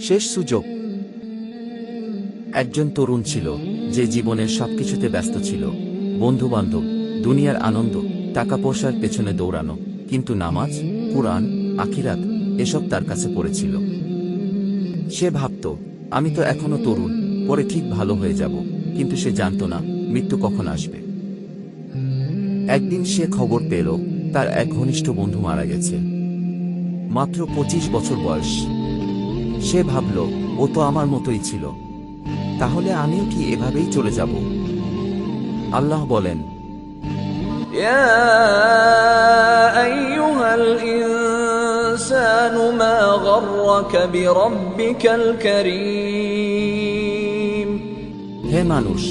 শেষ সুযোগ। একজন তরুণ ছিল, যে জীবনের সবকিছুতে ব্যস্ত ছিল। বন্ধুবান্ধব, দুনিয়ার আনন্দ টাকা পয়সার পেছনে দৌড়ানো, কিন্তু নামাজ, কুরআন, আখিরাত এসব তার কাছে পড়েছিল। সে ভাবত, আমি তো এখনও তরুণ, পরে ঠিক ভালো হয়ে যাব। কিন্তু সে জানত না, মৃত্যু কখন আসবে। একদিন সে খবর পেল, তার এক ঘনিষ্ঠ বন্ধু মারা গেছে। মাত্র পঁচিশ বছর বয়স। সে ভাবল ও তো আমার মতোই ছিল। তাহলে আমিও কি এভাবেই চলে যাব? আল্লাহ বলেন হে মানুষ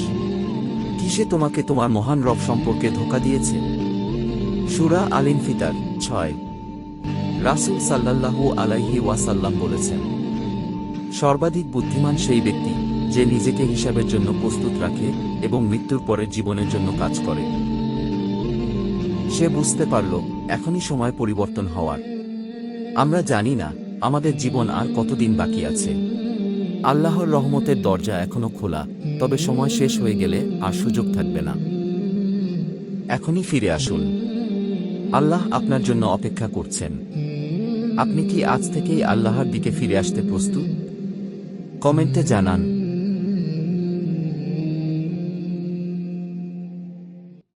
কিসে তোমাকে তোমার মহান রব সম্পর্কে ধোকা দিয়েছে? সুরা আলিন ফিতার ছয়। রাসুল সাল্লাল্লাহু আলাইহি ওয়াসাল্লাম বলেছেন সর্বাধিক বুদ্ধিমান সেই ব্যক্তি যে নিজেকে হিসাবের জন্য প্রস্তুত রাখে এবং মৃত্যুর পরে জীবনের জন্য কাজ করে। সে বুঝতে পারল, এখনই সময় পরিবর্তন হওয়ার। আমরা জানি না, আমাদের জীবন আর কতদিন বাকি আছে। আল্লাহর রহমতের দরজা এখনও খোলা, তবে সময় শেষ হয়ে গেলে আর সুযোগ থাকবে না। এখনই ফিরে আসুন। আল্লাহ আপনার জন্য অপেক্ষা করছেন। আপনি কি আজ থেকেই আল্লাহর দিকে ফিরে আসতে প্রস্তুত? কমেন্টে জানান।